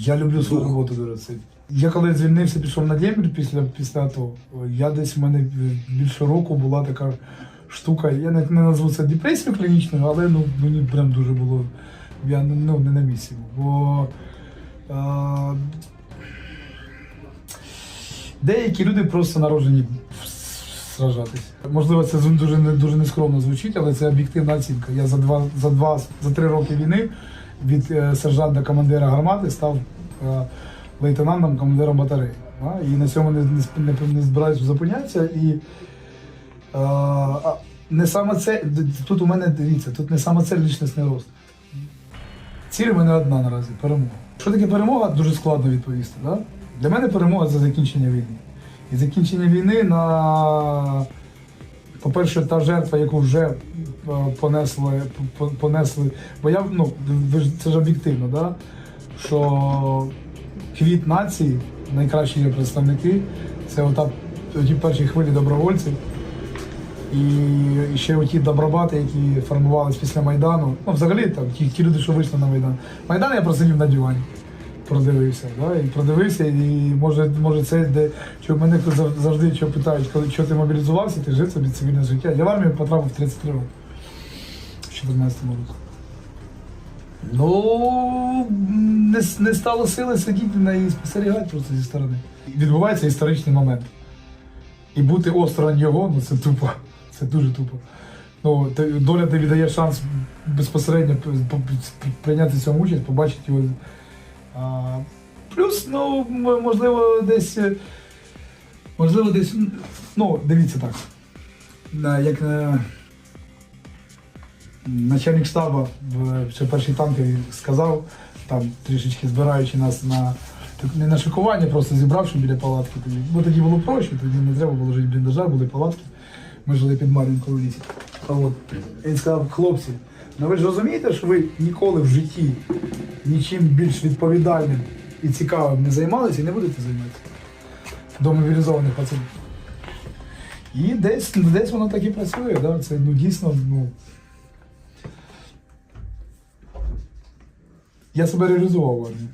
Я люблю свою роботу дуже сильно. Я коли звільнився, пішов на Демір після, після АТО, я десь в мене більше року була така штука. Я не, не назву це депресією клінічною, але ну, мені прям дуже було. Я ну, не на місці. Бо а, деякі люди просто народжені сражатись. Можливо, це дуже дуже нескромно звучить, але це об'єктивна оцінка. Я за два за два за три роки війни від е, сержанта командира гармати став е, лейтенантом командиром батареї. І на цьому не, не, не, збираюся зупинятися. І е, не саме це тут у мене дивіться, тут не саме це лічностний рост. Ціль у мене одна наразі перемога. Що таке перемога, дуже складно відповісти. Да? Для мене перемога це закінчення війни. І закінчення війни на, по-перше, та жертва, яку вже понесли, понесли. Бо я, ну, це ж об'єктивно, да? що квіт нації, найкращі її представники, це ота, ті перші хвилі добровольців. І, ще оті добробати, які формувались після Майдану. Ну, взагалі там ті, ті люди, що вийшли на Майдан. Майдан я просидів на дивані, продивився. Да? І продивився, і може, може це де що мене завжди що питають, коли що ти мобілізувався, ти жив собі цивільне життя. Я в армію потрапив в 33 роки. В 14 році. Ну не, не стало сили сидіти на і спостерігати просто зі сторони. Відбувається історичний момент. І бути осторонь його, ну це тупо. Це дуже тупо. Ну, доля тобі дає шанс безпосередньо прийняти в цьому участь, побачити його. А, плюс, ну, можливо, десь. е, Можливо, десь. Ну, дивіться так. Як начальник штабу ще першій танкові сказав, там трішечки збираючи нас на не на шикування, просто зібравши біля палатки. Тоді. Бо тоді було проще, тоді не треба було жити в бліндажах, були палатки. Ми жили під Мар'їнкою в лісі. От він сказав, хлопці, ну ви ж розумієте, що ви ніколи в житті нічим більш відповідальним і цікавим не займалися і не будете займатися до мобілізованих пацанів. І десь, десь воно так і працює, да? це ну, дійсно, ну. Я себе реалізував в армії.